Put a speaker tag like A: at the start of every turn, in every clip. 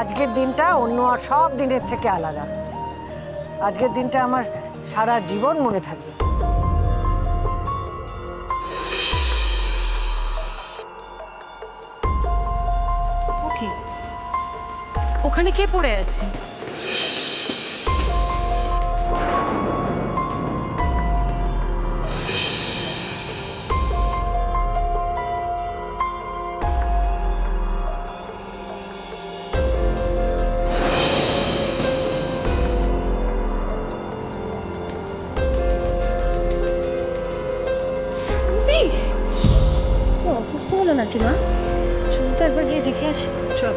A: আজকের দিনটা অন্য আর সব দিনের থেকে আলাদা। আজকের দিনটা আমার সারা জীবন মনে থাকবে।
B: ওখানে কে পড়ে আছে? নাকি মা? চল তো একবার গিয়ে দেখে আসি। চল।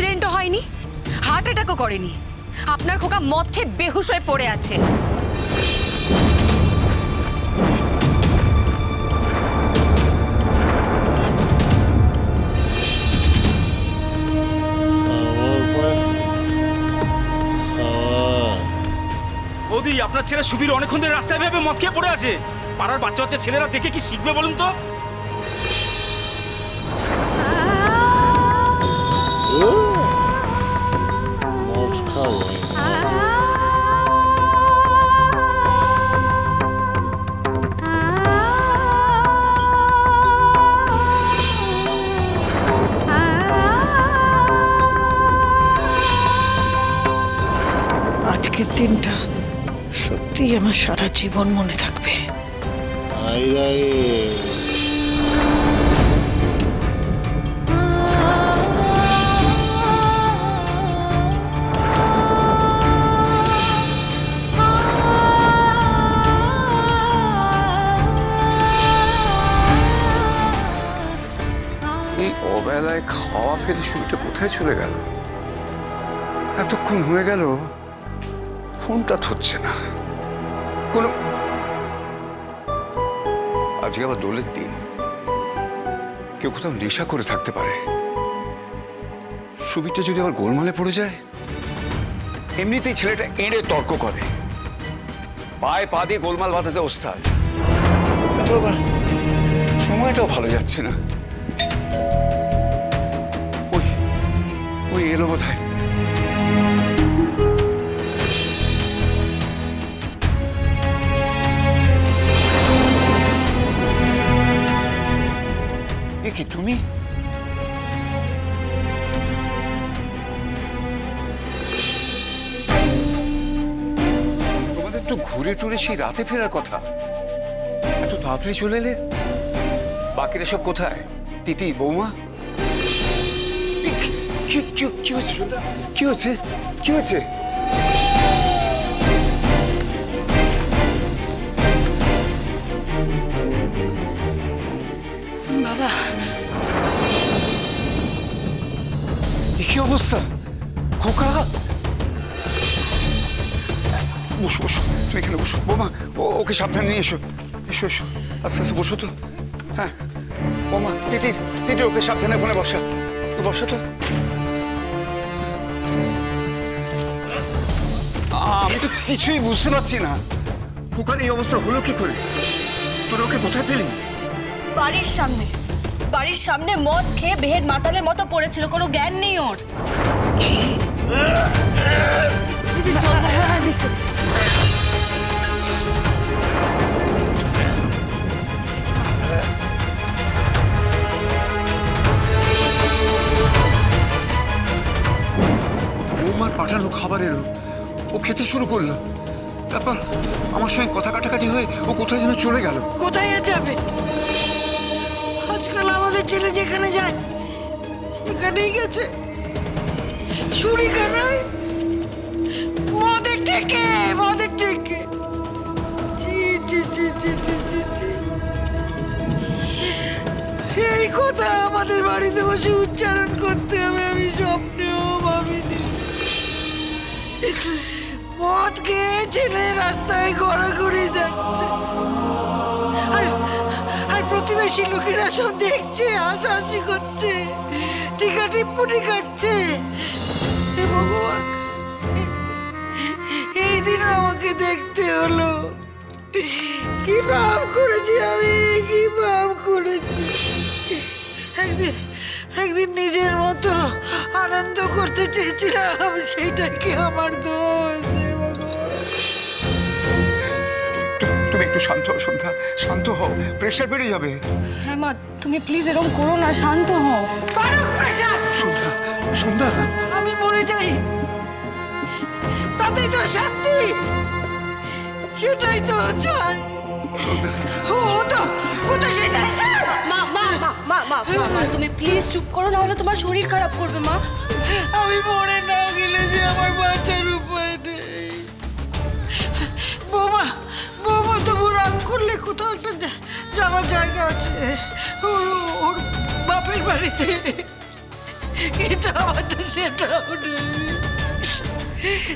C: অ্যাক্সিডেন্টও হয়নি হার্ট অ্যাটাকও করেনি। আপনার খোকা মদ খেয়ে বেহুশ হয়ে পড়ে আছে।
D: আপনার ছেলে সুবীর অনেকক্ষণ ধরে রাস্তায় ভেবে মদ খেয়ে পড়ে আছে। পাড়ার বাচ্চা বাচ্চা ছেলেরা দেখে কি শিখবে বলুন তো?
A: আমার সারা জীবন মনে থাকবে।
E: এই অবেলায় খাওয়া ফেলে শুরুটা কোথায় চলে গেল? এতক্ষণ হয়ে গেল ফোনটা ধরছে না। কোনো আজকে আবার দোলের দিন। কেউ কোথাও নেশা করে থাকতে পারে। সুবিটা যদি আবার গোলমালে পড়ে যায়? এমনিতেই ছেলেটা এড়ে তর্ক করে। পায়ে পা দিয়ে গোলমাল বাঁধাতে ওস্তাদ তারপর সময়টাও ভালো যাচ্ছে না। ওই ওই এলো বোধ হয় তুমি? তোমাদের তো ঘুরে টুরে সেই রাতে ফেরার কথা। এত তাড়াতাড়ি চলে এলে? বাকিরা সব কোথায়? তিতি, বৌমা? কি- হয়েছে? কি হয়েছে? কি হয়েছে? বসো বসো। তুমি এখানে বসো। বোমা ও- ওকে সাবধানে নিয়ে এসো। এসো এসো। আস্তে আস্তে বসো তো। হ্যাঁ। বোমা তিতির তিতির ওকে সাবধানে ওখানে বসা। তুই বসো তো। আমি তো কিছুই বুঝতে পারছি না। খোকার এই অবস্থা হলো কি করে? তোরা ওকে কোথায় পেলি?
C: বাড়ির সামনে। বাড়ির সামনে মদ খেয়ে বেহের মাতালের মতো পড়েছিল। কোনো জ্ঞান নেই ওর।
E: বৌমার পাঠানো খাবার এলো ও খেতে শুরু করল তারপর আমার সঙ্গে কথা কাটাকাটি হয়ে ও কোথায় যেন চলে গেল
A: কোথায় আর যাবে আজকাল আমাদের ছেলে যেখানে যায় সেখানেই গেছে সুরিখানায় মদের থেকে মদের থেকে জি জি জি জি জি জি জি এই কথা আমাদের বাড়িতে বসে উচ্চারণ করতে হবে, আমি স্বপ্নেও ভাবিনি। মদ খেয়ে ছেলে রাস্তায় ঘোরাঘুরি যাচ্ছে। আর আর প্রতিবেশী লোকেরা সব দেখছে, হাসাহাসি করছে, টিকা টিপ্পুটি কাটছে। ভগবান দিন আমাকে দেখতে হলো। কি পাপ করেছি আমি কি পাপ করেছি। একদিন একদিন নিজের মতো আনন্দ করতে চেয়েছিলাম সেটাই কি আমার দোষ
E: তুমি একটু শান্ত হও সন্ধ্যা। শান্ত হও প্রেশার বেড়ে যাবে।
C: হ্যাঁ মা তুমি প্লিজ এরকম করো না শান্ত হও।
A: ফারুক প্রেশার
E: সন্ধ্যা সন্ধ্যা।
A: আমি মরে যাই। তাতেই তো শান্তি। সেটাই তো চাই।
E: সন্ধ্যা।
A: ও তো ও তো সেটাই চাই।
C: মা মা মা মা মা মা, মা তুমি প্লিজ চুপ করো না হলে তোমার শরীর খারাপ করবে মা।
A: আমি মরে না গেলে যে আমার বাঁচার উপায় নেই। বৌমা বৌমা তবু রাগ করলে কোথাও একটা যাওয়ার জায়গা আছে। ওর ওর বাপের বাড়িতে। কিন্তু আমার তো সেটাও নেই।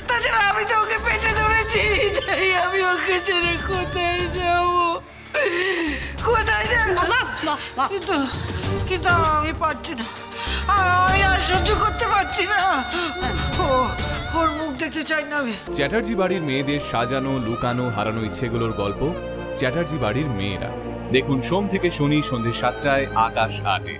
A: তাছাড়া আমি তো ওকে পেটে ধরেছি তাই আমি ওকে ছেড়ে কোথায় যাব? কোথায় যাব। কিন্তু কিন্তু আমি পারছি না। আমি আর সহ্য করতে পারছি না। ও ওর মুখ দেখতে চাই না আমি।
F: চ্যাটার্জি বাড়ির মেয়েদের সাজানো লুকানো হারানো ইচ্ছেগুলোর গল্প চ্যাটার্জি বাড়ির মেয়েরা। দেখুন সোম থেকে শনি সন্ধ্যে সাতটায় আকাশ আটে